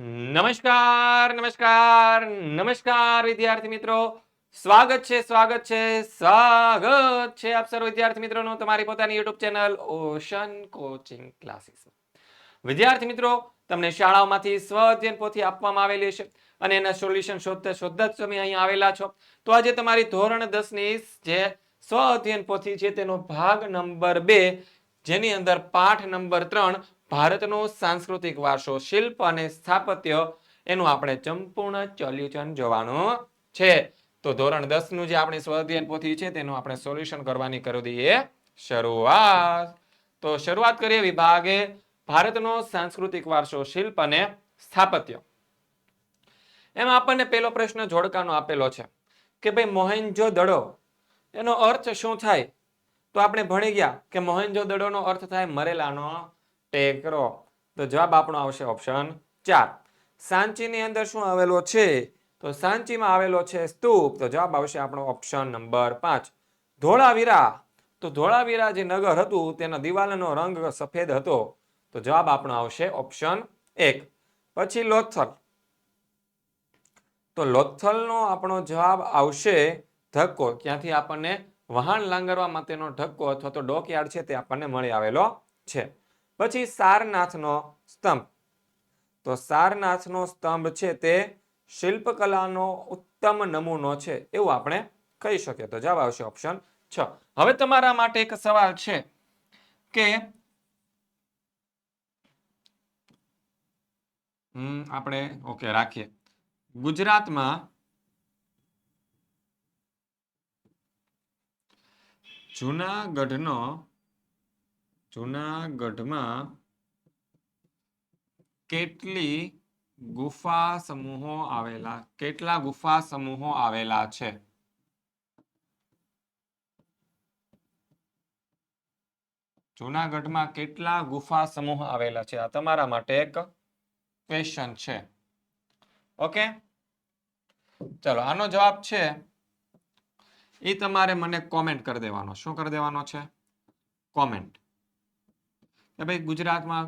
નમસ્કાર નમસ્કાર નમસ્કાર, વિદ્યાર્થી મિત્રો. સ્વાગત છે સ્વાગત છે સ્વાગત છે આપ સર્વ વિદ્યાર્થી મિત્રોનું તમારી પોતાની YouTube channel ocean coaching classes. વિદ્યાર્થી મિત્રો, તમને શાળાઓમાંથી સ્વ અધ્યયન પોથી આપવામાં આવેલી છે અને એના સોલ્યુશન શોધતા શોધતા તમે અહીં આવેલા છો. તો આજે તમારી ધોરણ દસની જે સ્વ અધ્યયન પોથી છે તેનો ભાગ નંબર બે, જેની અંદર પાઠ નંબર ત્રણ ભારતનો સાંસ્કૃતિક વારસો, શિલ્પ અને સ્થાપત્ય એનું આપણે સંપૂર્ણ સોલ્યુશન જોવાનું છે. તો ધોરણ દસનું જે આપણી સ્વાધ્યાયન પોથી છે, તેનું આપણે સોલ્યુશન કરવાની કરી દઈએ શરૂઆત. તો શરૂઆત કરીએ વિભાગે ભારતનો સાંસ્કૃતિક વારસો, શિલ્પ અને સ્થાપત્ય. એમાં આપણને પેલો પ્રશ્ન જોડકાનો આપેલો છે કે ભાઈ મોહેન્જો દડો, એનો અર્થ શું થાય? તો આપણે ભણી ગયા કે મોહેન્જો દડોનો અર્થ થાય મરેલાનો ટેકરો તો જવાબ આપણો આવશે ઓપ્શન ચાર. સાંચીની અંદર શું આવેલો છે? તો સાંચીમાં આવેલો છે સ્તૂપ. તો જવાબ આવશે આપણો ઓપ્શન નંબર પાંચ. ધોળાવીરા. તો ધોળાવીરા જે નગર હતું, તેના દિવાલનો રંગ સફેદ હતો. તો જવાબ આપણો આવશે ઓપ્શન એક. પછી લોથલ. તો લોથલનો આપણો જવાબ આવશે ધક્કો. ક્યાંથી આપણને વહાણ લાંગરવા માટેનો ધક્કો અથવા તો ડોકયાર્ડ છે તે આપણને મળી આવેલો છે. પછી સારનાથનો સ્તંભ. તો સારનાથનો સ્તંભ છે તે શિલ્પકલાનો ઉત્તમ નમૂનો છે એવું આપણે કહી શકીએ. તો જવાબ આવશે ઓપ્શન છ. હવે તમારા માટે એક સવાલ છે કે હમ, આપણે ઓકે, રાખીએ. ગુજરાતમાં જુનાગઢનો જુનાગઢમાં કેટલી ગુફા સમૂહો આવેલા, કેટલા ગુફા સમૂહો આવેલા છે? જુનાગઢમાં કેટલા ગુફા સમૂહ આવેલા છે? આ તમારા માટે એક ક્વેશ્ચન છે. ઓકે ચલો, આનો જવાબ છે એ તમારે મને કોમેન્ટ કરી દેવાનો. શું કરી દેવાનો છે? કોમેન્ટ કે ભાઈ ગુજરાતમાં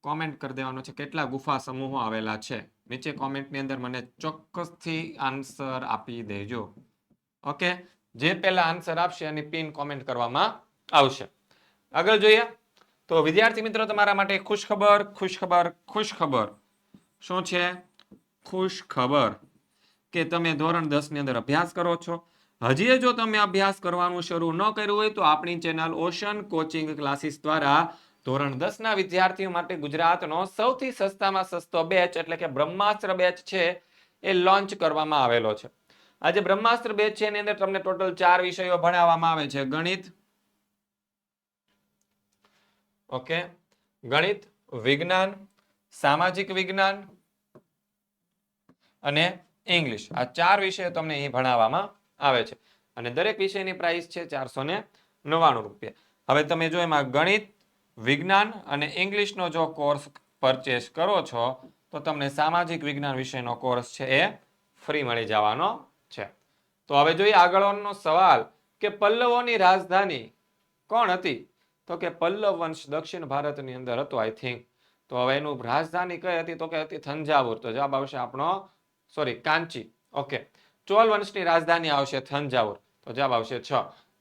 કોમેન્ટ કરી દેવાનો છે, કેટલા ગુફા સમૂહો આવેલા છે? નીચે કોમેન્ટની અંદર મને ચોક્કસથી આન્સર આપી દેજો. ઓકે જે પહેલા આન્સર આપશે, એની પિન કોમેન્ટ કરવામાં આવશે. આગળ જોઈએ. તો વિદ્યાર્થી મિત્રો, તમારા માટે ખુશ ખબર ખુશ ખબર ખુશ ખબર શું છે? ખુશ ખબર કે તમે ધોરણ દસની અંદર અભ્યાસ કરો છો હજી જો તમે અભ્યાસ કરવાનું શરૂ ન કર્યું હોય તો આપણી ચેનલ ઓશન કોચિંગ ક્લાસીસ દ્વારા ધોરણ દસ ના વિદ્યાર્થીઓ માટે ગુજરાતનો સૌથી સસ્તામાં સસ્તો બેચ એટલે કે બ્રહ્માસ્ત્ર બેચ છે એ લોન્ચ કરવામાં આવેલો છે. આજે બ્રહ્માસ્ત્ર બેચ છે, એની અંદર તમને ટોટલ ચાર વિષયો ભણાવવામાં આવે છે. ગણિત, ઓકે, ગણિત, વિજ્ઞાન, સામાજિક વિજ્ઞાન અને ઇંગ્લિશ. આ ચાર વિષયો તમને અહીં ભણાવવામાં આવે છે. અને દરેક વિષયની પ્રાઇસ છે ચારસો ને નવ્વાણું રૂપિયા. હવે તમે જો એમાં ગણિત, વિજ્ઞાન અને ઇંગ્લિશનો જો કોર્સ પરચેસ કરો છો, તો તમને સામાજિક વિજ્ઞાન વિષયનો કોર્સ છે એ ફ્રી મળી જવાનો છે. તો હવે જોઈએ આગળનો સવાલ કે પલ્લવોની રાજધાની કોણ હતી? તો કે પલ્લવ વંશ દક્ષિણ ભારતની અંદર હતો આઈ થિંક તો હવે એનું રાજધાની કઈ હતી? તો કે હતી થંજાવુર. તો જવાબ આવશે આપણો સોરી કાંચી. ઓકે ચોલ વંશની રાજધાની આવશે થંજાવુર. તો જવાબ આવશે છ.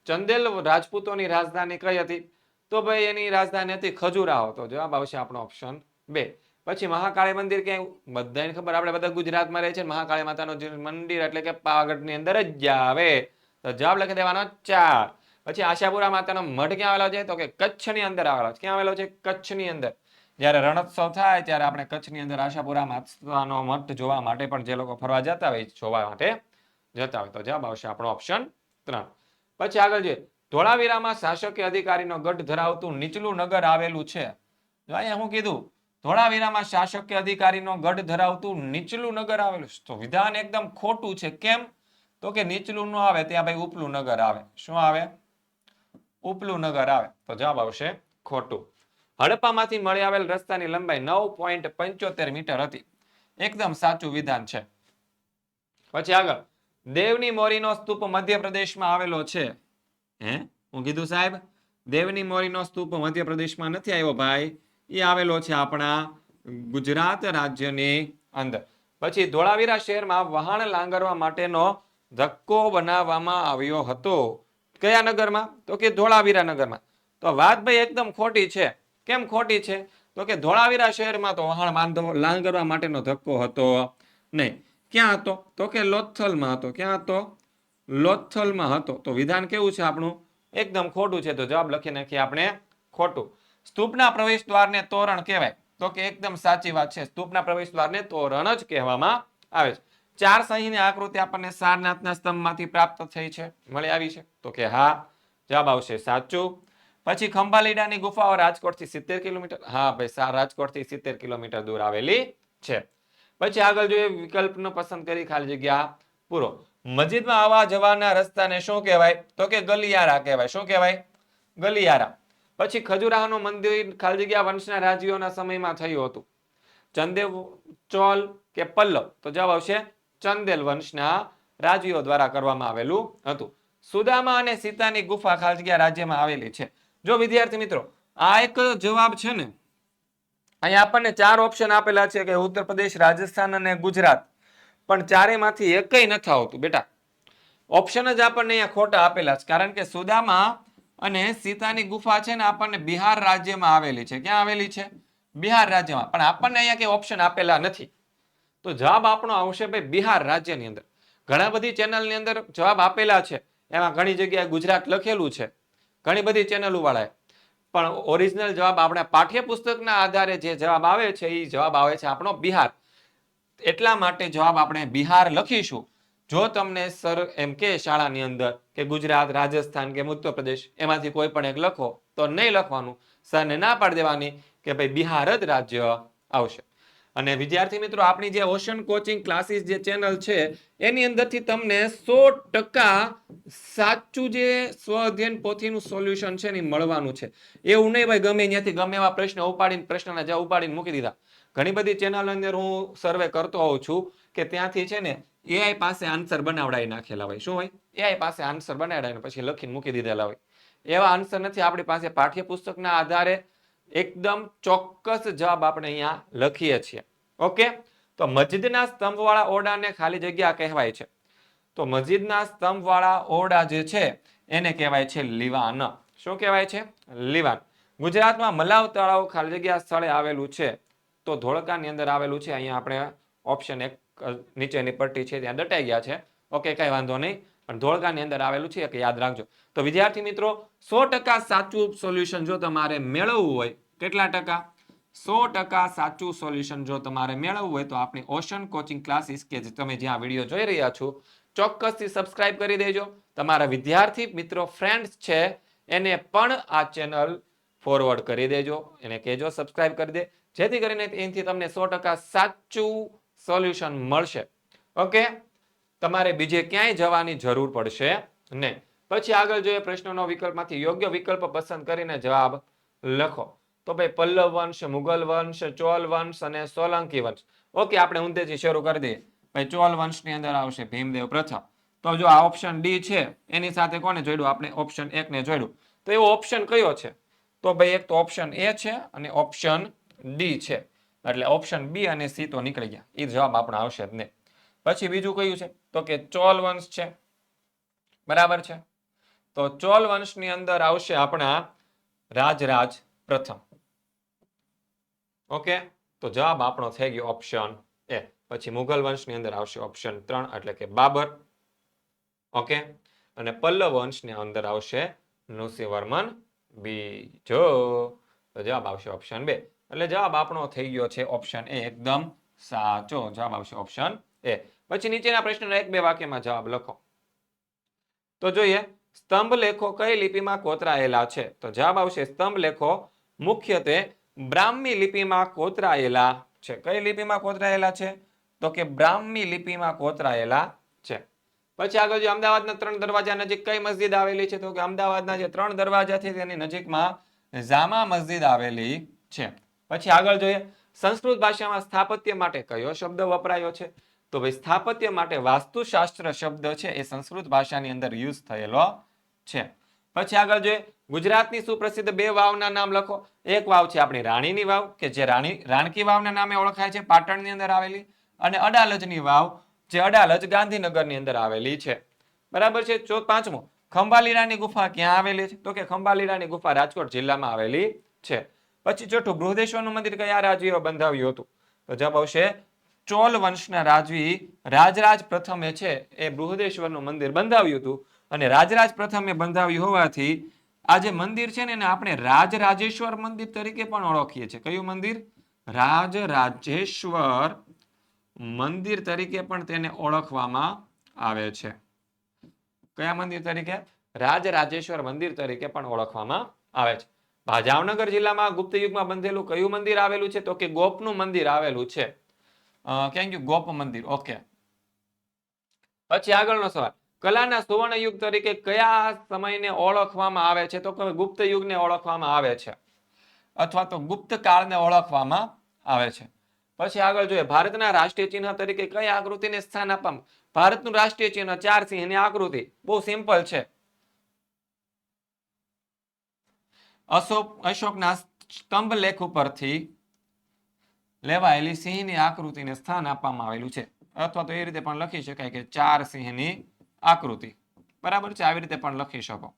ચંદેલ રાજપૂતોની રાજધાની કઈ હતી? તો ભાઈ એની રાજધાની હતી ખજુરાહો. તો જવાબ આવશે આપણો ઓપ્શન બે. પછી મહાકાળી મંદિર ક્યાંય બધાને ખબર. આપણે બધા ગુજરાતમાં રહે છે મહાકાળી માતાનું જે મંદિર એટલે કે પાવાગઢની અંદર જ આવે. તો જવાબ લખી દેવાનો ચાર. પછી આશાપુરા માતાનો મઠ ક્યાં આવેલો છે? તો કે કચ્છની અંદર આવેલો છે. ક્યાં આવેલો છે? કચ્છની અંદર. જ્યારે રણોત્સવ થાય ત્યારે આપણે કચ્છની અંદર આશાપુરા માતાનો મઠ જોવા માટે પણ જે લોકો ફરવા જતા હોય જોવા માટે જતા હોય તો જવાબ આવશે આપણો ઓપ્શન ત્રણ. પછી આગળ જે ધોળાવીરામાં શાસકીય અધિકારીનો ગઢ ધરાવતું નીચલું નગર આવેલું છે. અહીંયા હું કીધું, ધોળાવીરામાં શાસકીય અધિકારીનો ગઢ ધરાવતું નીચલું નગર આવેલું તો વિધાન એકદમ ખોટું છે. કેમ? તો કે નીચલું ન આવે, ત્યાં ભાઈ ઉપલું નગર આવે. શું આવે? ઉપલું નગર આવે. તો જવાબ આવશે ખોટું. હડપ્પામાંથી મળી આવેલ રસ્તાની લંબાઈ નવ પોઈન્ટ પંચોતેર મીટર હતી. એકદમ સાચું વિધાન છે. પછી આગળ. દેવની મોરીનો સ્તૂપ મધ્યપ્રદેશમાં આવેલો છે. હે? હું કીધું સાહેબ, દેવની મોરીનો સ્તૂપ મધ્યપ્રદેશમાં નથી આવ્યો ભાઈ. એ આવેલો છે આપણા ગુજરાત રાજ્યની અંદર. પછી ધોળાવીરા શહેરમાં વહાણ લાંગરવા માટેનો ધક્કો બનાવવામાં આવ્યો હતો. કયા નગરમાં? તો કે ધોળાવીરા નગરમાં. તો વાત ભાઈ એકદમ ખોટી છે. કેમ ખોટી છે? તો કે ધોળાવીરા શહેરમાં તો વહાણ લાંગરવા માટેનો ધક્કો હતો નહીં. ક્યાં હતો? તો કે લોથલમાં હતો. ક્યાં હતો? લોથલમાં હતો. તો વિધાન કેવું છે આપણું? એકદમ ખોટું છે. તો જવાબ લખી નાખીએ આપણે ખોટું. સ્તૂપના પ્રવેશ દ્વારને તોરણ કહેવાય. તો કે એકદમ સાચી વાત છે. સ્તૂપના પ્રવેશ દ્વારને તોરણ જ કહેવામાં આવે છે. ચાર સહીની આકૃતિ આપણને સારનાથના સ્તંભમાંથી પ્રાપ્ત થઈ છે. મળી આવી છે. તો કે હા, જવાબ આવશે સાચું. પછી ખંભાલીડાની ગુફાઓ રાજકોટથી સિત્તેર કિલોમીટર હા ભાઈ રાજકોટથી સિત્તેર કિલોમીટર દૂર આવેલી છે. પછી આગળ જોઈએ, વિકલ્પનો પસંદ કરી ખાલી જગ્યા. પૂરો. મસ્જિદમાં આવવા જવાના રસ્તાને શું કહેવાય? તો કે ગલિયારા કહેવાય. શું કહેવાય? ગલિયારા. પછી ખજુરાહોનું મંદિર ખાલી જગ્યા વંશના રાજવીઓના સમયમાં થયું હતું. ચંદેવ ચોલ કે પલ્લવ? તો જવાબ આવશે ચંદેલ વંશના રાજવીઓ દ્વારા કરવામાં આવેલું હતું. સુદામા અને સીતાની ગુફા ખાલી જગ્યા રાજ્યમાં આવેલી છે. જો વિદ્યાર્થી મિત્રો, આ એક જવાબ છે ને અહીંયા આપણને ચાર ઓપ્શન આપેલા છે કે ઉત્તર પ્રદેશ, રાજસ્થાન અને ગુજરાત. પણ ચારેમાંથી એકય નથી આવતું, બેટા. ઓપ્શન જ આપણને અહીંયા ખોટા આપેલા છે. કારણ કે સુદામા અને સીતાની ગુફા છે ને આપણને બિહાર રાજ્યમાં આવેલી છે. ક્યાં આવેલી છે? બિહાર રાજ્યમાં. પણ આપણને અહીંયા કઈ ઓપ્શન આપેલા નથી. તો જવાબ આપણો આવશે ભાઈ બિહાર રાજ્યની અંદર. ઘણા બધી ચેનલની અંદર જવાબ આપેલા છે. એમાં ઘણી જગ્યાએ ગુજરાત લખેલું છે. ઘણી બધી ચેનલો વાળાએ. પણ ઓરિજિનલ જવાબ આપણે પાઠ્યપુસ્તકના આધારે જે જવાબ આવે છે એ જવાબ આવે છે આપણો બિહાર. એટલા માટે જવાબ આપણે બિહાર લખીશું. જો તમને સર એમ કે શાળાની અંદર કે ગુજરાત, રાજસ્થાન કે ઉત્તર પ્રદેશ એમાંથી કોઈ પણ એક લખો, તો નહીં લખવાનું. સરને ના પાડી દેવાની કે ભાઈ બિહાર જ રાજ્ય આવશે. અને વિદ્યાર્થી મિત્રો, આપણી જે ઓશન કોચિંગ ક્લાસીસ જે ચેનલ છે, એની અંદરથી તમને સો ટકા સાચું જે સ્વ અધ્યયન પોથીનું સોલ્યુશન છે ને મળવાનું છે. એવું નહીં ભાઈ, ગમે ત્યાંથી ગમે એવા પ્રશ્ન ઉપાડીને, પ્રશ્નના જ્યાં ઉપાડીને મૂકી દીધા. ઘણી બધી ચેનલ અંદર હું સર્વે કરતો હોઉં છું કે ત્યાંથી છે ને એઆઈ પાસે આન્સર બનાવડાવી નાખેલા હોય. શું હોય? એઆઈ પાસે આન્સર બનાવડાવીને પછી લખીને મૂકી દીધેલા હોય. એવા આન્સર નથી આપણી પાસે પાઠ્યપુસ્તકના આધારે એકદમ ચોક્કસ જવાબ આપણે અહીંયા લખીએ છીએ. ઓકે? તો મસ્જિદના સ્તંભવાળા ઓરડાને ખાલી જગ્યા કહેવાય છે. તો મસ્જિદના સ્તંભવાળા ઓરડા જે છે, એને કહેવાય છે લીવાન. શું કહેવાય છે? લીવાન. ગુજરાતમાં મલાવ તળાવ ખાલી જગ્યા સ્થળે આવેલું છે. તો ધોળકાની અંદર આવેલું છે. અહીંયા આપણે ઓપ્શન એક નીચેની પટ્ટી છે, ત્યાં દટાઈ ગયા છે. ઓકે, કઈ વાંધો નહીં. પણ ધોળકાની અંદર આવેલું છે કે યાદ રાખજો. તો વિદ્યાર્થી મિત્રો સો ટકા સાચું સોલ્યુશન જો તમારે મેળવવું હોય, કેટલા ટકા? સો ટકા સાચું સોલ્યુશન જો તમારે મેળવવું હોય, તો આપણી ઓશન કોચિંગ ક્લાસીસ કે તમે જ્યાં વીડિયો જોઈ રહ્યા છો, ચોક્કસથી સબસ્ક્રાઇબ કરી દેજો. તમારા વિદ્યાર્થી મિત્રો ફ્રેન્ડ્સ છે, એને પણ આ ચેનલ ફોરવર્ડ કરી દેજો. એને કહેજો સબસ્ક્રાઇબ કરી દે. જેથી કરીને એનાથી તમને સો ટકા સાચું સોલ્યુશન મળશે. ઓકે તમારે બીજે ક્યાંય જવાની જરૂર પડશે નહીં. પછી આગળ જોઈએ પ્રશ્નોનો વિકલ્પમાંથી યોગ્ય વિકલ્પ પસંદ કરીને જવાબ લખો. તો ભાઈ પલ્લવ વંશ, મુગલ વંશ, ચોલ વંશ અને સોલંકી વંશ. ઓકે, આપણે ઊંધેથી શરૂ કરી દઈએ. ભાઈ, ચોલ વંશની અંદર આવશે ભીમદેવ પ્રથમ. તો જો આ ઓપ્શન ડી છે, એની સાથે કોને જોડ્યું? આપણે ઓપ્શન એક ને જોડ્યું. તો એવો ઓપ્શન કયો છે? તો ભાઈ, એક તો ઓપ્શન એ છે અને ઓપ્શન ડી છે. એટલે ઓપ્શન બી અને સી તો નીકળી ગયા. એ જવાબ આપણો આવશે જ નહીં. પછી બીજું કયું છે? તો કે ચોલ વંશ છે. બરાબર છે? તો ચોલ વંશની અંદર આવશે આપણા રાજરાજ પ્રથમ. ઓકે? તો જવાબ આપણો થઈ ગયો ઓપ્શન એ. પછી મુઘલ વંશની અંદર આવશે ઓપ્શન ત્રણ, એટલે કે બાબર. ઓકે? અને પલ્લવ વંશની અંદર આવશે નૃસિંહવર્મન બીજો. તો જવાબ આવશે ઓપ્શન બે. એટલે જવાબ આપણો થઈ ગયો છે ઓપ્શન એ. એકદમ સાચો જવાબ આવશે ઓપ્શન એ. પછી નીચેના પ્રશ્નના એક બે વાક્યમાં જવાબ લખો. તો જોઈએ. સ્તંભ લેખો કઈ લિપિમાં કોતરાયેલા છે? તો જવાબ આવશે સ્તંભ લેખો મુખ્યત્વે બ્રાહ્મી લિપિમાં કોતરાયેલા છે. કઈ લિપિમાં કોતરાયેલા છે? તો કે બ્રાહ્મી લિપિમાં કોતરાયેલા છે. પછી આગળ જે અમદાવાદના ત્રણ દરવાજા નજીક કઈ મસ્જિદ આવેલી છે? તો કે અમદાવાદના જે ત્રણ દરવાજા છે તેની નજીકમાં જામા મસ્જિદ આવેલી છે. પછી આગળ જોઈએ, સંસ્કૃત ભાષામાં સ્થાપત્ય માટે કયો શબ્દ વપરાયો છે? તો ભાઈ સ્થાપત્ય માટે વાસ્તુશાસ્ત્ર શબ્દ છે, એ સંસ્કૃત ભાષાની અંદર યુઝ થયેલો છે. પછી આગળ જોઈએ, ગુજરાતની સુપ્રસિદ્ધ બે વાવના નામ લખો. એક વાવ છે આપણી રાણીની વાવ, કે જે રાણી, રાણકી વાવના નામે ઓળખાય છે, પાટણની અંદર આવેલી. અને અડાલજની વાવ, જે અડાલજ ગાંધીનગરની અંદર આવેલી છે. બરાબર છે? ચો પાંચમો, ખંભાલીરાની ગુફા ક્યાં આવેલી છે? તો કે ખંભાલીરાની ગુફા રાજકોટ જિલ્લામાં આવેલી છે. પછી ચોથું, બૃહદેશ્વરનું મંદિર કયા રાજવીઓ બંધાવ્યું હતું? તો જવાબ આવશે ચોલ વંશના રાજવી રાજરાજ પ્રથમે છે, એ બૃહદેશ્વરનું મંદિર બંધાવ્યું હતું. અને રાજરાજ પ્રથમે બંધાવ્યું હોવાથી આ જે મંદિર છે ને, એને આપણે રાજરાજેશ્વર મંદિર તરીકે પણ ઓળખીએ છીએ. કયું મંદિર? રાજરાજેશ્વર મંદિર તરીકે પણ તેને ઓળખવામાં આવે છે. કયા મંદિર તરીકે? રાજરાજેશ્વર મંદિર તરીકે પણ ઓળખવામાં આવે છે. જામનગર જિલ્લામાં ગુપ્ત યુગમાં બંધેલું કયું મંદિર આવેલું છે? તો કે ગોપનું મંદિર આવેલું છે. ક્યાં ગયું ગોપ મંદિર. ઓકે પછી આગળનો સવાલ. કલાના સુવર્ણ યુગ તરીકે કયા સમયને ઓળખવામાં આવે છે? તો કે ગુપ્ત યુગને ઓળખવામાં આવે છે. અથવા તો ગુપ્ત કાળને ઓળખવામાં આવે છે. પછી આગળ જોઈએ. ભારતના રાષ્ટ્રીય ચિહ્ન તરીકે કઈ આકૃતિને સ્થાન આપવામાં ભારતનું રાષ્ટ્રીય ચિહ્ન ચાર સિંહની આકૃતિ. બહુ સિમ્પલ છે. અશોક, અશોકના સ્તંભ લેખ ઉપરથી લેવાયેલી સિંહની આકૃતિને સ્થાન આપવામાં આવેલું છે. અથવા તો એ રીતે પણ લખી શકાય કે ચાર સિંહની આકૃતિ. બરાબર છે? આવી રીતે પણ લખી શકો.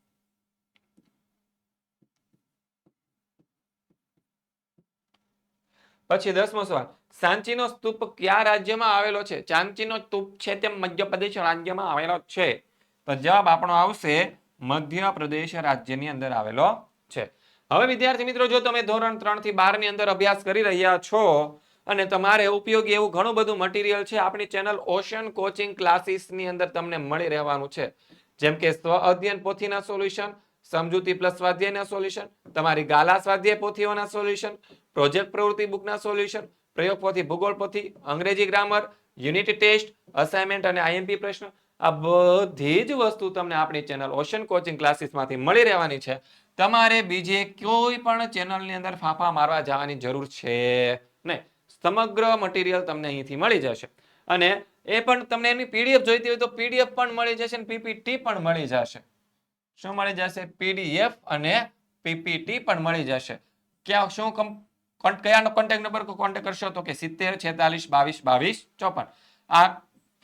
પછી દસમો સવાલ. સાંચીનો સ્તૂપ કયા રાજ્યમાં આવેલો છે? ચાંચીનો સ્તૂપ છે તે મધ્યપ્રદેશ રાજ્યમાં આવેલો છે. તો જવાબ આપણો આવશે મધ્યપ્રદેશ રાજ્યની અંદર આવેલો છે. હવે વિદ્યાર્થી મિત્રો, જો તમે ધોરણ ત્રણથી બારની અંદર અભ્યાસ કરી રહ્યા છો અને તમારે ઉપયોગી એવું ઘણું બધું મટીરિયલ છે, આપણી ચેનલ ઓશન કોચિંગ ક્લાસીસની અંદર તમને મળી રહેવાનું છે. જેમ કે સ્વ અધ્યયન પોથીના સોલ્યુશન સમજૂતી પ્લસ સ્વાધ્યાયના સોલ્યુશન તમારી ગાલા સ્વાધ્યાય પોથીઓના સોલ્યુશન પ્રોજેક્ટ પ્રવૃત્તિ બુકના સોલ્યુશન પ્રયોગ પોથી, ભૂગોળ પોથી, અંગ્રેજી ગ્રામર યુનિટ ટેસ્ટ અસાઇનમેન્ટ અને આઈએમપી પ્રશ્ન, આ બધી જ વસ્તુ તમને આપણી ચેનલ ઓશન કોચિંગ ક્લાસીસમાંથી મળી રહેવાની છે. તમારે બીજે કોઈ પણ ચેનલની અંદર ફાંફા મારવા જવાની જરૂર છે? નહીં. સમગ્ર મટીરિયલ તમને અહીંથી મળી જશે. અને એ પણ તમને એની પીડીએફ જોઈતી હોય તો પીડીએફ પણ મળી જશે અને પીપીટી પણ મળી જશે. શું મળી જશે? પીડીએફ અને પીપીટી પણ મળી જશે. ક્યાં શું કયાનો કોન્ટેક્ટ નંબર કોન્ટેક કરશો તો કે સિત્તેર, છેતાલીસ, બાવીસ બાવીસ, ચોપન. આ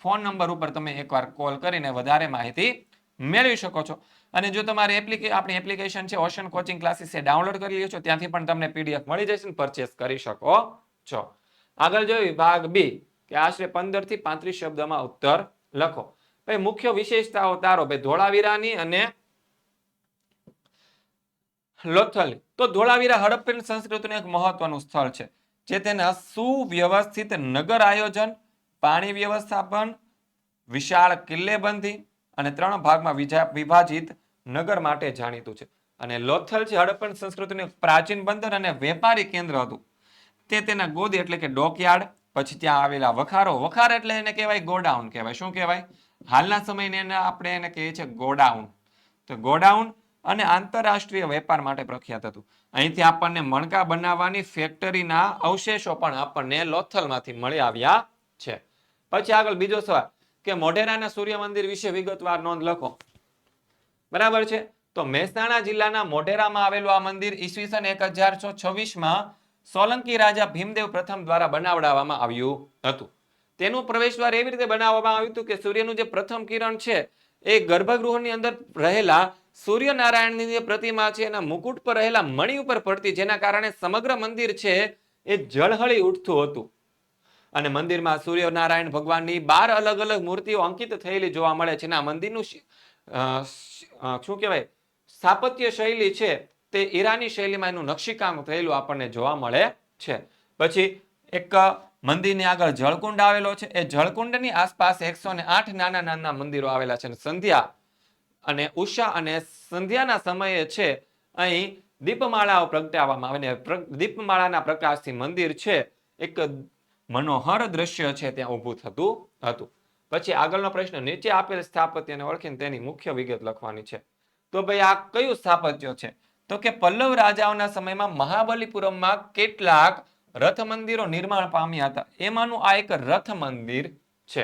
ફોન નંબર ઉપર તમે એકવાર કોલ કરીને વધારે માહિતી મેળવી શકો છો. અને જો તમારે એપ્લિકે, આપણી એપ્લિકેશન છે, ઓશન કોચિંગ ક્લાસીસ એ ડાઉનલોડ કરી લ્યો છો, ત્યાંથી પણ તમને પીડીએફ મળી જશે ને પરચેસ કરી શકો છો. આગળ જોઈએ ભાગ બી, કે આશરે પંદરથી પાંત્રીસ શબ્દમાં ઉત્તર લખો. ભાઈ, મુખ્ય વિશેષતાઓ તારો, ભાઈ, ધોળાવીરાની અને લોથલ તો ધોળાવીરા હડપ્પન સંસ્કૃતિનું એક મહત્વનું સ્થળ છે, જે તેના સુવ્યવસ્થિત નગર આયોજન, પાણી વ્યવસ્થાપન, વિશાળ કિલ્લેબંધી અને ત્રણ ભાગમાં વિભાજિત નગર માટે જાણીતું છે. અને લોથલ છે હડપ્પન સંસ્કૃતિનું પ્રાચીન બંદર અને વેપારી કેન્દ્ર હતું. તે તેના ગોદી એટલે કે ડોકયાર્ડ, પછી ત્યાં આવેલા વખારો. વખાર એટલે એને કહેવાય ગોડાઉન કહેવાય. શું કહેવાય? હાલના સમયને આપણે એને કહીએ છીએ ગોડાઉન. તો ગોડાઉન અને આંતરરાષ્ટ્રીય વેપાર માટે પ્રખ્યાત હતું. અહીંથી આપણને મણકા બનાવવાની ફેક્ટરીના અવશેષો પણ આપણને લોથલમાંથી મળી આવ્યા છે. પછી આગળ બીજો સવાલ કે મોઢેરાના સૂર્ય મંદિર વિશે વિગતવાર નોંધ લખો. બરાબર છે? તો મહેસાણા જિલ્લાના મોઢેરામાં આવેલું આ મંદિર ઈસવીસન એક હજાર છવ્વીસમાં સોલંકી રાજા ભીમદેવ પ્રથમ દ્વારા બનાવડાવવામાં આવ્યું હતું. તેનું પ્રવેશદ્વાર એવી રીતે બનાવવામાં આવ્યું હતું કે સૂર્યનું જે પ્રથમ કિરણ છે, એ ગર્ભગૃહની અંદર રહેલા સૂર્યનારાયણની જે પ્રતિમા છે, એના મુકુટ પર રહેલા મણી ઉપર પડતી, જેના કારણે સમગ્ર મંદિર છે, એ જળહળી ઉઠતું હતું. અને મંદિરમાં સૂર્યનારાયણ ભગવાનની બાર અલગ અલગ મૂર્તિઓ અંકિત થયેલી જોવા મળે છે. આ મંદિરનું શિ- કહેવાય? સ્થાપત્ય શૈલી છે તે ઈરાની શૈલીમાં એનું નકશીકામ થયેલું આપણને જોવા મળે છે. પછી એક મંદિરની આગળ જળકુંડ આવેલો છે. એ જળકુંડની આસપાસ એકસો નાના નાના મંદિરો આવેલા છે સંધ્યા અને ઉષા અને સંધ્યાના સમયે છે અહીં દીપમાળાઓ પ્રગટાવવામાં આવે ને દીપમાળાના પ્રકાશથી મંદિર છે. એક મનોહર દ્રશ્ય છે ત્યાં ઊભું થતું હતું. પછી આગળનો પ્રશ્ન, નીચે આપેલ સ્થાપત્યને ઓળખીને તેની મુખ્ય વિગત લખવાની છે. તો ભાઈ, આ કયું સ્થાપત્ય છે? તો કે પલ્લવ રાજાઓના સમયમાં મહાબલીપુરમમાં કેટલાક રથ મંદિરો નિર્માણ પામ્યા હતા. એમાંનું આ એક રથ મંદિર છે.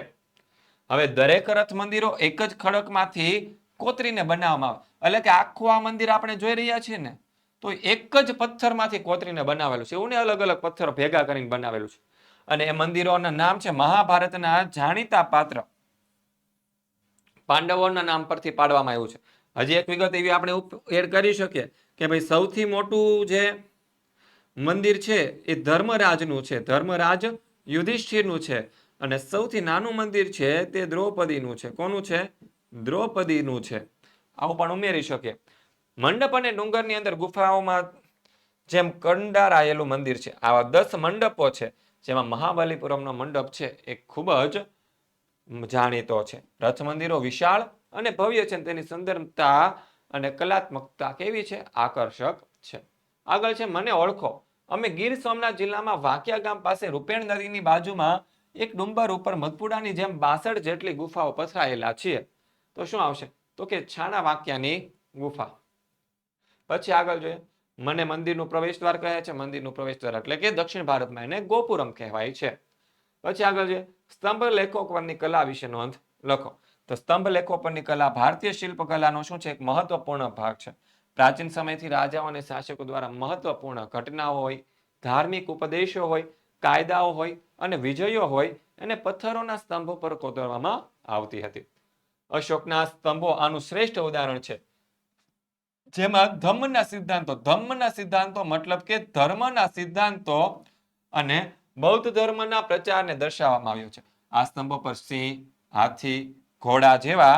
હવે દરેક રથ મંદિરો એક જ ખડકમાંથી કોતરીને બનાવવામાં આવે. એટલે કે આખું આ મંદિર આપણે જોઈ રહ્યા છીએ ને, તો એક જ પથ્થરમાંથી કોતરીને બનાવેલું છે. એવું ને અલગ અલગ પથ્થરો ભેગા કરીને બનાવેલું છે. અને એ મંદિરોના નામ છે મહાભારતના જાણીતા પાત્ર. પાંડવોના નામ પરથી પાડવામાં આવ્યું છે. હજી એક વિગત એવી આપણે એડ કરી શકીએ કે ભાઈ સૌથી મોટું જે મંદિર છે એ ધર્મરાજનું છે. ધર્મરાજ યુધિષ્ઠિરનું છે અને સૌથી નાનું મંદિર છે તે દ્રૌપદીનું છે. કોનું છે? દ્રૌપદીનું છે. આવું પણ ઉમેરી શકીએ. મંડપ અને ડુંગરની અંદર ગુફાઓમાં જેમ કંડારાયેલું મંદિર છે. આવા દસ મંડપો છે. જેમાં મહાબલીપુરમનો મંડપ છે એ ખૂબ જ જાણીતો છે. રથ મંદિરો વિશાળ અને ભવ્ય છે તેની સુંદરતા અને કલાત્મકતા કેવી છે? આકર્ષક છે. આગળ છે, મને ઓળખો. અમે ગીર સોમનાથ જિલ્લામાં વાકિયા ગામ પાસે રૂપેણ નદીની બાજુમાં એક ડુંબર ઉપર મધપુડાની જેમ બાસઠ જેટલી ગુફાઓ પથરાયેલા છીએ. તો શું આવશે? તો કે છાણા વાક્યાની ગુફા. પછી આગળ જોઈએ. મને મંદિરનું પ્રવેશ દ્વાર કહે છે, મંદિરનું પ્રવેશ દ્વાર એટલે કે દક્ષિણ ભારતમાં એને ગોપુરમ કહેવાય છે. પછી આગળ છે, સ્તંભ લેખો પરની કલા વિશે નોંધ લખો. તો સ્તંભ લેખો પરની કલા ભારતીય શિલ્પકલાનો શું છે, એક મહત્વપૂર્ણ ભાગ છે. પ્રાચીન સમયથી રાજાઓ અને શાસકો દ્વારા મહત્વપૂર્ણ ઘટનાઓ હોય, ધાર્મિક ઉપદેશો હોય, કાયદાઓ હોય અને વિજયો હોય, એને પથ્થરોના સ્તંભો પર કોતરવામાં આવતી હતી. અશોકના સ્તંભો આનું શ્રેષ્ઠ ઉદાહરણ છે. જેમાં ધમ્મના સિદ્ધાંતો ધમ્મના સિદ્ધાંતો મતલબ કે ધર્મના સિદ્ધાંતો અને બૌદ્ધ ધર્મના પ્રચારને દર્શાવવામાં આવ્યો છે. આ સ્તંભો પર સિંહ, હાથી, ઘોડા જેવા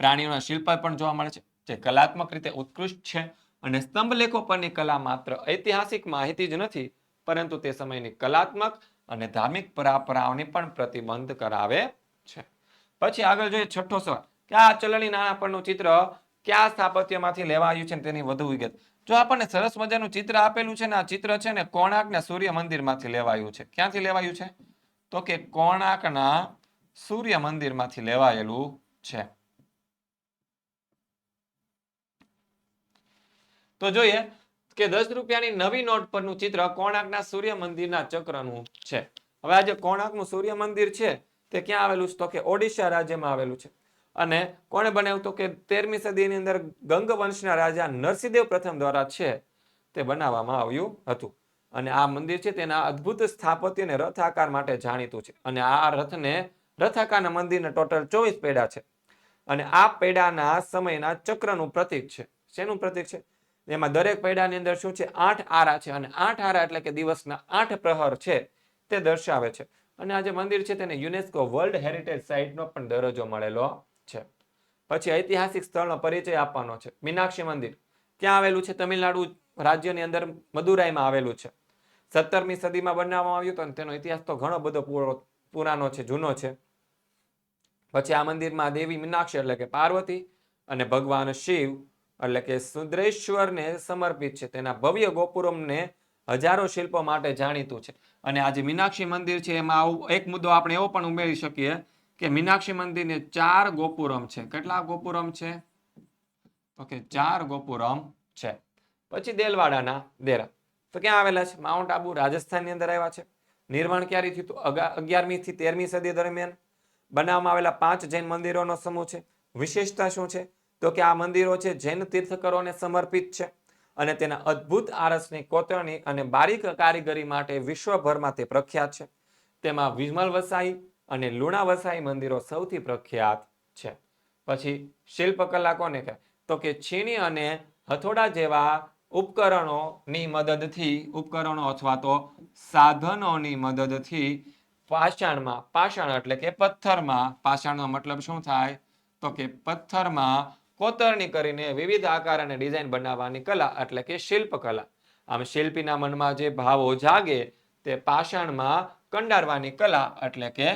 પ્રાણીઓના શિલ્પ પણ જોવા મળે છે, જે કલાત્મક રીતે ઉત્કૃષ્ટ છે અને સ્તંભ લેખો પરની કલા માત્ર ઐતિહાસિક માહિતી જ નથી, પરંતુ તે સમયની કલાત્મક અને ધાર્મિક પરંપરાઓને પણ પ્રતિબંધ કરાવે છે. પછી આગળ જોઈએ છઠ્ઠો સવાલ, કે આ ચલણી નાણા પરનું ચિત્ર કયા સ્થાપત્યમાંથી લેવાયું છે તેની વધુ વિગત. જો આપણને સરસ મજાનું ચિત્ર આપેલું છે ને આ ચિત્ર છે ને કોણાર્કના સૂર્ય મંદિરમાંથી લેવાયું છે. ક્યાંથી લેવાયું છે? તો કે કોણાર્કના સૂર્ય મંદિરમાંથી લેવાયેલું છે. તો જોઈએ કે દસ રૂપિયાની નવી નોટ પરનું ચિત્ર કોણાર્કના સૂર્ય મંદિરના ચક્રનું છે. હવે આ જે કોણાર્કનું સૂર્ય મંદિર છે તે ક્યાં આવેલું છે? તો કે ઓડિશા રાજ્યમાં આવેલું છે. અને કોણે બનાવ્યું તો કે તેરમી સદીની અંદર ગંગવંશના રાજા નરસિંહદેવ પ્રથમ દ્વારા છે તે બનાવવામાં આવ્યું હતું. અને આ મંદિર છે તેના અદ્ભુત સ્થાપત્ય અને રથ આકાર માટે જાણીતું છે. અને આ રથને રથાકારના મંદિરને ટોટલ ચોવીસ પેડા છે. અને આ પેડાના સમયના ચક્રનું પ્રતીક છે. શેનું પ્રતીક છે? એમાં દરેક પૈડાની અંદર શું છે? આઠ આરા છે. અને આઠ આરા એટલે કે દિવસના આઠ પ્રહર છે તે દર્શાવે છે. અને આ જે મંદિર છે તેને યુનેસ્કો વર્લ્ડ હેરિટેજ સાઇટનો પણ દરજ્જો મળેલો છે. પછી ઐતિહાસિક સ્થળનો પરિચય આપવાનો છે. મીનાક્ષી મંદિર. ક્યાં આવેલું છે? તમિલનાડુ રાજ્યની અંદર મદુરાઈમાં આવેલું છે. સત્તરમી સદીમાં બનાવવામાં આવ્યું હતું અને તેનો ઇતિહાસ તો ઘણો બધો પૂરો- પુરાનો છે, જૂનો છે. પછી આ મંદિરમાં દેવી મીનાક્ષી એટલે કે પાર્વતી અને ભગવાન શિવ એટલે કે સુદ્રેશ્વરને સમર્પિત છે. તેના ભવ્ય ગોપુરમને હજારો શિલ્પો માટે જાણીતું છે. અને આ જે મીનાક્ષી મંદિર છે, એમાં એક મુદ્દો આપણે એવો પણ ઉમેરી શકીએ કે મીનાક્ષી મંદિરને ચાર ગોપુરમ છે. કેટલા ગોપુરમ છે? તો કે ચાર ગોપુરમ છે. પછી દેલવાડાના દેરા. તો ક્યાં આવેલા છે? માઉન્ટ આબુ રાજસ્થાનની અંદર આવ્યા છે. નિર્માણ ક્યારે થયું? તો અગિયારમી થી તેરમી સદી દરમિયાન બનાવવામાં આવેલા પાંચ જૈન મંદિરોનો સમૂહ છે. વિશેષતા શું છે? તો કે આ મંદિરો છે જૈન તીર્થકરોને સમર્પિત છે અને તેના અદ્ભુત આરસની કોતરણી અને બારીક કારીગરી માટે વિશ્વભરમાં તે પ્રખ્યાત છે. તેમાં વિમલ વસાઈ અને લુણાવસાઈ મંદિરો સૌથી પ્રખ્યાત છે. પછી શિલ્પકલા કોને કહે તો કે છીણી અને હથોડા જેવા ઉપકરણોની મદદથી, ઉપકરણો અથવા તો સાધનોની મદદથી પાષાણમાં, પાષાણ એટલે કે પથ્થરમાં, પાષાણનો મતલબ શું થાય? તો કે પથ્થરમાં કોતરણી કરીને વિવિધ આકાર અને ડિઝાઇન બનાવવાની કલા એટલે કે શિલ્પકલા આમ શિલ્પીના મનમાં જે ભાવો જાગે તે પાષાણમાં કંડારવાની કલા એટલે કે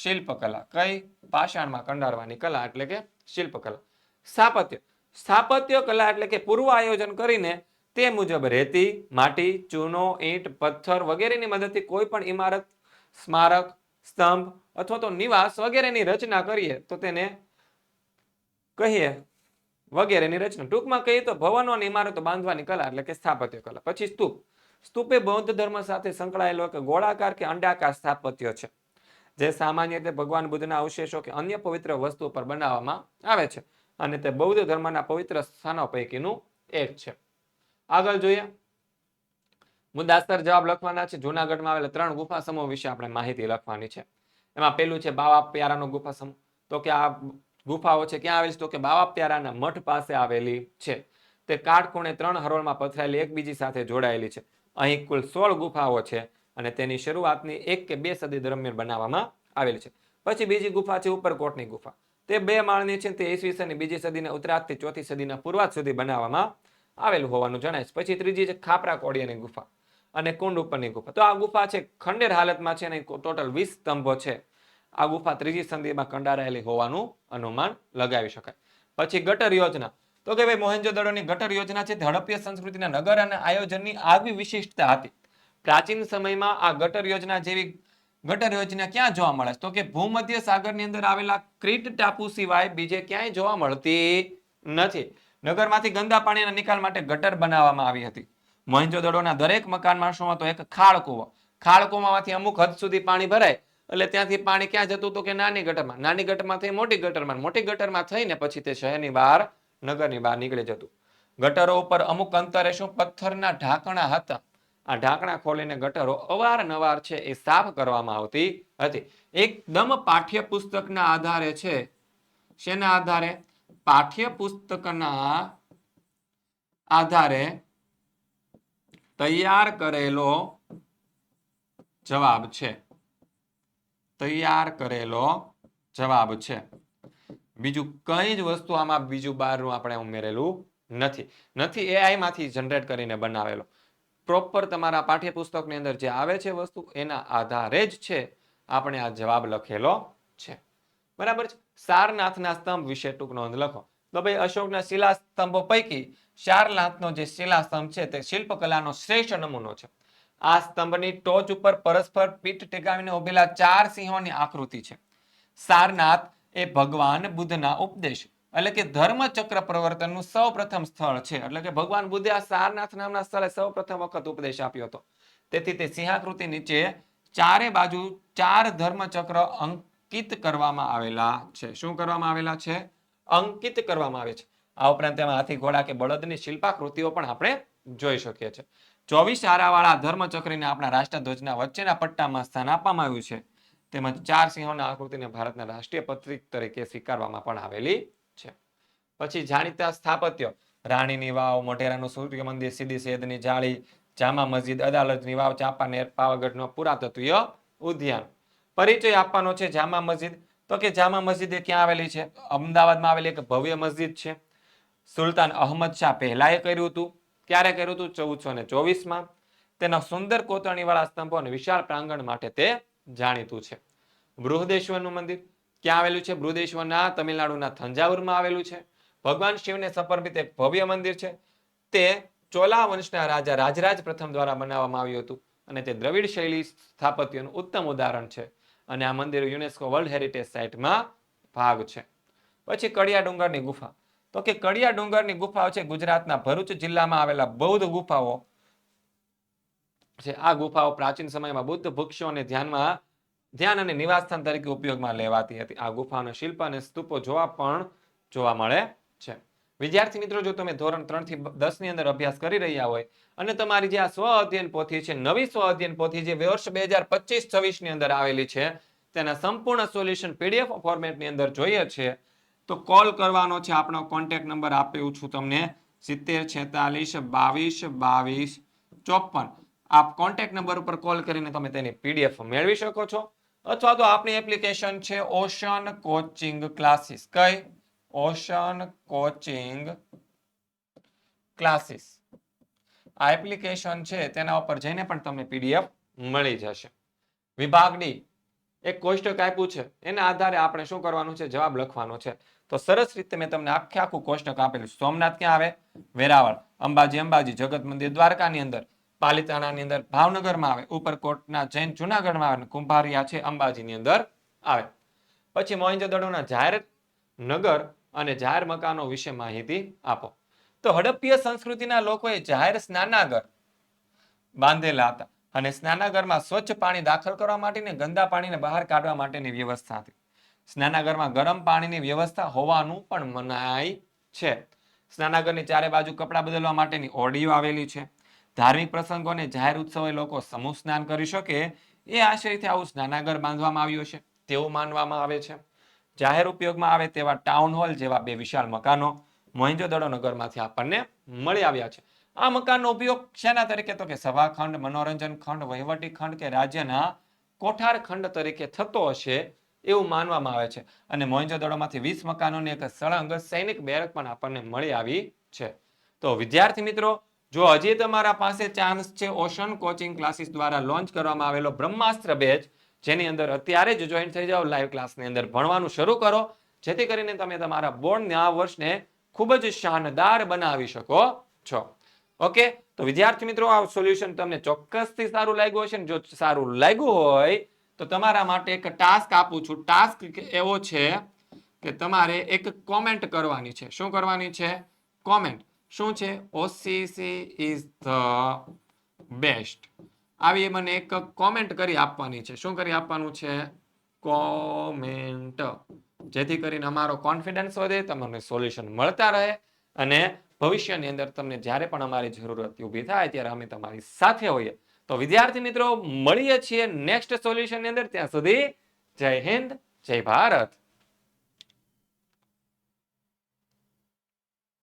શિલ્પકલા, કઈ પાષાણમાં કંડારવાની કલા એટલે કે શિલ્પકલા. સ્થાપત્ય. સ્થાપત્ય કલા એટલે કે પૂર્વ આયોજન કરીને તે મુજબ રેતી, માટી, ચૂનો, ઈંટ, પથ્થર વગેરેની મદદથી કોઈ પણ ઇમારત સ્મારક, સ્તંભ અથવા તો નિવાસ વગેરેની રચના કરીએ તો તેને કહીએ વગેરેની રચના. ટૂંકમાં કહીએ તો ભવનો અને ઇમારતો બાંધવાની કલા એટલે કે સ્થાપત્ય કલા. પછી સ્તૂપ. સ્તૂપે બૌદ્ધ ધર્મ સાથે સંકળાયેલો કે ગોળાકાર કે અંડાકાર સ્થાપત્ય છે. જે સામાન્ય રીતે ભગવાન બુદ્ધના અવશેષો કે અન્ય પવિત્ર વસ્તુ પર બનાવવામાં આવે છે. અને તે બૌદ્ધ ધર્મના પવિત્ર સ્થાનો પૈકીનું એક છે. આગળ જોઈએ. મુદ્દાસર જવાબ લખવાના છે. જુનાગઢમાં આવેલા ત્રણ ગુફા સમૂહ વિશે આપણે માહિતી લખવાની છે. એમાં પેલું છે બાવા પ્યારાનો ગુફા સમૂહ તો કે આ ગુફાઓ છે ક્યાં આવેલી? છે તો કે બાવા પ્યારાના મઠ પાસે આવેલી છે. તે કાટખૂણે ત્રણ હરોળમાં પથરાયેલી એકબીજી સાથે જોડાયેલી છે. અહીં કુલ સોળ ગુફાઓ છે. અને તેની શરૂઆતની એક કે બે સદી દરમિયાન બનાવવામાં આવેલી છે. પછી બીજી ગુફા છે ઉપરકોટની ગુફા. તે બે માળની છે તે ઈસવીસનની બીજી સદીના ઉત્તરાર્ધથી ચોથી સદીના પૂર્વાધ સુધી બનાવવામાં આવેલું હોવાનું જણાય છે. પછી ત્રીજી છે ખાપરા કોડિયાની ગુફા અને કુંડ ઉપરની ગુફા. તો આ ગુફા છે ખંડેર હાલતમાં છે અને ટોટલ વીસ સ્તંભો છે. આ ગુફા ત્રીજી સંધિમાં કંડારાયેલી હોવાનું અનુમાન લગાવી શકાય. પછી ગટર યોજના. તો કે ભાઈ મોહેન્જોદડોની ગટર યોજના છે હડપ્પીય સંસ્કૃતિના નગર અને આયોજનની આગવી વિશિષ્ટતા હતી. પ્રાચીન સમયમાં આ ગટર યોજના જેવી ગટર યોજના ક્યાં જોવા મળે? તો કે ભૂમધ્ય સાગરની અંદર આવેલા ક્રીટ ટાપુ સિવાય બીજે ક્યાંય જોવા મળતી નથી. નગરમાંથી ગંદા પાણીના નિકાલ માટે ગટર બનાવવામાં આવી હતી. મોહેન્જોદડોના દરેક મકાનમાં શું હતો એક ખાળ કૂવો. કૂવામાંથી અમુક હદ સુધી પાણી ભરાય. એટલે ત્યાંથી પાણી ક્યાં જતું તો કે નાની ગટરમાં? નાની ગટરમાંથી મોટી ગટરમાં. મોટી ગટરમાં થઈને પછી તે શહેરની બહાર, નગરની બહાર નીકળી જતું. ગટરો ઉપર અમુક અંતરે શું? પથ્થરના ઢાંકણા હતા. આ ઢાંકણા ખોલીને ગટરો અવારનવાર છે એ સાફ કરવામાં આવતી હતી. એકદમ પાઠ્યપુસ્તકના આધારે છે. શેના આધારે? પાઠ્યપુસ્તકના આધારે તૈયાર કરેલો જવાબ છે. તૈયાર કરેલો જવાબ છે. બીજું કઈ જ વસ્તુ આમાં બીજું બહારનું આપણે ઉમેરેલું નથી. નથી એઆઈ માંથી જનરેટ કરીને બનાવેલો. પ્રોપર તમારા પાઠ્યપુસ્તકની અંદર જે આવે છે વસ્તુ, એના આધારે જ છે આપણે આ જવાબ લખેલો છે. બરાબર છે? સારનાથના સ્તંભ વિશે ટૂંક નોંધ લખો. તો ભાઈ અશોકના શિલા સ્તંભો પૈકી સારનાથનો જે શિલા સ્તંભ છે તે શિલ્પકલાનો શ્રેષ્ઠ નમૂનો છે. આ સ્તંભની ટોચ ઉપર પરસ્પર પીઠ ટેકાવીને ઉભેલા ચાર સિંહોની આકૃતિ છે. સારનાથ એ ભગવાન બુદ્ધના ઉપદેશ એટલે કે ધર્મચક્ર પ્રવર્તનનું સૌ પ્રથમ સ્થળ છે. એટલે કે ભગવાન બુદ્ધે આ સારનાથ નામના સ્થળે સૌ પ્રથમ વખત ઉપદેશ આપ્યો હતો. તેથી તે સિંહાકૃતિ નીચે ચારે બાજુ ચાર ધર્મચક્ર અંકિત કરવામાં આવેલા છે. શું કરવામાં આવેલા છે? અંકિત કરવામાં આવે છે. આ ઉપરાંત તેમાં હાથી, ઘોડા કે બળદની શિલ્પાકૃતિઓ પણ આપણે જોઈ શકીએ છીએ. ચોવીસ આરાવાળા ધર્મચક્રીને આપણા રાષ્ટ્રધ્વજના વચ્ચેના પટ્ટામાં સ્થાન આપવામાં આવ્યું છે. તેમજ ચાર સિંહોના આકૃતિને ભારતના રાષ્ટ્રીય પત્રિક તરીકે સ્વીકારવામાં પણ આવેલી પછી જાણીતા સ્થાપત્ય. રાણીની વાવ, મોઢેરાનું સૂર્ય મંદિર, સીધી સેદની જાળી, જામા મસ્જિદ, અદાલતની વાવ ચાંપાનેર પાવાગઢનો પુરાતત્વીય ઉદ્યાન. પરિચય આપવાનો છે જામા મસ્જિદ. તો કે જામા મસ્જિદ એ ક્યાં આવેલી છે? અમદાવાદમાં આવેલી એક ભવ્ય મસ્જિદ છે. સુલતાન અહમદ શાહ પહેલાએ કર્યું હતું. ક્યારે કર્યું હતું? ચૌદસો ને ચોવીસમાં. તેના સુંદર કોતરણીવાળા સ્તંભો અને વિશાળ પ્રાંગણ માટે તે જાણીતું છે. બૃહદેશ્વરનું મંદિર ક્યાં આવેલું છે? બૃહદેશ્વરના, તમિલનાડુના થંજાવુરમાં આવેલું છે. ભગવાન શિવને સમર્પિત એક ભવ્ય મંદિર છે. તે ચોલા વંશના રાજા રાજરાજ પ્રથમ દ્વારા બનાવવામાં આવ્યું હતું અને તે દ્રવિડ શૈલી સ્થાપત્યનું ઉત્તમ ઉદાહરણ છે. અને આ મંદિર યુનેસ્કો વર્લ્ડ હેરિટેજ સાઇટમાં ભાગ છે. પછી કડિયા ડુંગરની ગુફા. તો કે કડિયા ડુંગરની ગુફાઓ છે, ગુજરાતના ભરૂચ જિલ્લામાં આવેલા બૌદ્ધ ગુફાઓ છે. આ ગુફાઓ પ્રાચીન સમયમાં બુદ્ધ ભિક્ષુઓને ધ્યાનમાં, ધ્યાન અને નિવાસસ્થાન તરીકે ઉપયોગમાં લેવાતી હતી. આ ગુફાના શિલ્પ અને સ્તૂપો જોવા પણ જોવા મળે છે. વિદ્યાર્થી મિત્રો, જો તમે ધોરણ ત્રણથી દસની અંદર અભ્યાસ કરી રહ્યા હોય અને તમારી જે આ સ્વ અધ્યયન પોથી છે, નવી સ્વ અધ્યયન પોથી જે વર્ષ બે હજાર પચીસ છવ્વીસની અંદર આવેલી છે, તેના સંપૂર્ણ સોલ્યુશન પીડીએફ ફોર્મેટની અંદર જોઈએ છે, તો કોલ કરવાનો છે આપણો કોન્ટેક્ટ નંબર આપ્યો છું તમને, સિત્તેર છેતાલીસ, બાવીસ બાવીસ, ચોપન. આપ કોન્ટેક્ટ નંબર ઉપર કોલ કરીને તમે તેની પીડીએફ મેળવી શકો છો, અથવા તો આપણી એપ્લિકેશન છે, ઓશન કોચિંગ ક્લાસીસ. કઈ? ઓશન કોચિંગ ક્લાસીસ આ એપ્લિકેશન છે, તેના ઉપર જઈને પણ તમને પીડીએફ મળી જશે. વિભાગ ડી. એક કોષ્ટક આપ્યું છે. એના આધારે આપણે શું કરવાનું છે? જવાબ લખવાનો છે. તો સરસ રીતે મેં તમને આખે આખું કોષ્ટક આપેલું સોમનાથ ક્યાં આવે? વેરાવળ. અંબાજી અંબાજી, જગત મંદિર દ્વારકાની અંદર. પાલિતાણાની અંદર ભાવનગરમાં આવે. ઉપરકોટના જૈન જુનાગઢમાં આવે કુંભારિયા છે અંબાજીની અંદર આવે. પછી મોહિંજોદડોના જાહેર નગર અને જાહેર મકાનો વિશે માહિતી આપો. તો હડપ્પીય સંસ્કૃતિના લોકોએ જાહેર સ્નાનાગર બાંધેલા હતા અને સ્નાનાગરમાં સ્વચ્છ પાણી દાખલ કરવા માટેની ગંદા પાણીને બહાર કાઢવા માટેની વ્યવસ્થા હતી. સ્નાનાગરમાં ગરમ પાણીની વ્યવસ્થા હોવાનું પણ મનાય છે. સ્નાનાગરની ચારે બાજુ કપડાં બદલવા માટેની ઓડીઓ આવેલી છે. ધાર્મિક પ્રસંગો અને જાહેર ઉત્સવે લોકો સમૂહ સ્નાન કરી શકે એ આશયથી આવું સ્નાનાગર બાંધવામાં આવ્યું છે. તેવું માનવામાં આવે છે. જાહેર ઉપયોગમાં આવે તેવા ટાઉન હોલ જેવા બે વિશાળ મકાનો મોહિંજોદડો નગરમાંથી આપણને મળી આવ્યા છે. આ મકાનનો ઉપયોગ શેના તરીકે? તો કે સભાખંડ મનોરંજન ખંડ, વહીવટી ખંડ કે રાજ્યના કોઠાર ખંડ તરીકે થતો હશે એવું માનવામાં આવે છે. અને મોહિંજોદડોમાંથી વીસ મકાનોની એક સળંગ સૈનિક બેરક પણ આપણને મળી આવી છે. તો વિદ્યાર્થી મિત્રો, જો હજી તમારા પાસે ચાન્સ છે, ઓશન કોચિંગ ક્લાસીસ દ્વારા લોન્ચ કરવામાં આવેલો બ્રહ્માસ્ત્ર બેચ જેની અંદર અત્યારે જ જોઈન થઈ જાઓ લાઈવ ક્લાસની અંદર ભણવાનું શરૂ કરો. જેથી કરીને તમે તમારા બોર્ડના આ વર્ષને ખૂબ જ શાનદાર બનાવી શકો છો. ઓકે તો વિદ્યાર્થી મિત્રો, આ સોલ્યુશન તમને ચોક્કસથી સારું લાગ્યું હશે જો સારું લાગ્યું હોય, તો તમારા માટે એક ટાસ્ક આપું છું. ટાસ્ક એવો છે કે તમારે એક કોમેન્ટ કરવાની છે. શું કરવાની છે? કોમેન્ટ શું છે? ઓસીસી ઇઝ ધ બેસ્ટ આવી મને એક કોમેન્ટ કરી આપવાની છે. શું કરી આપવાનું છે? કોમેન્ટ જેથી કરીને અમારો કોન્ફિડન્સ વધે, તમને સોલ્યુશન મળતા રહે અને ભવિષ્યની અંદર તમને જ્યારે પણ અમારી જરૂરત ઊભી થાય ત્યારે અમે તમારી સાથે હોઈએ. તો વિદ્યાર્થી મિત્રો, મળીએ છીએ નેક્સ્ટ સોલ્યુશનની અંદર. ત્યાં સુધી જય હિન્દ, જય ભારત.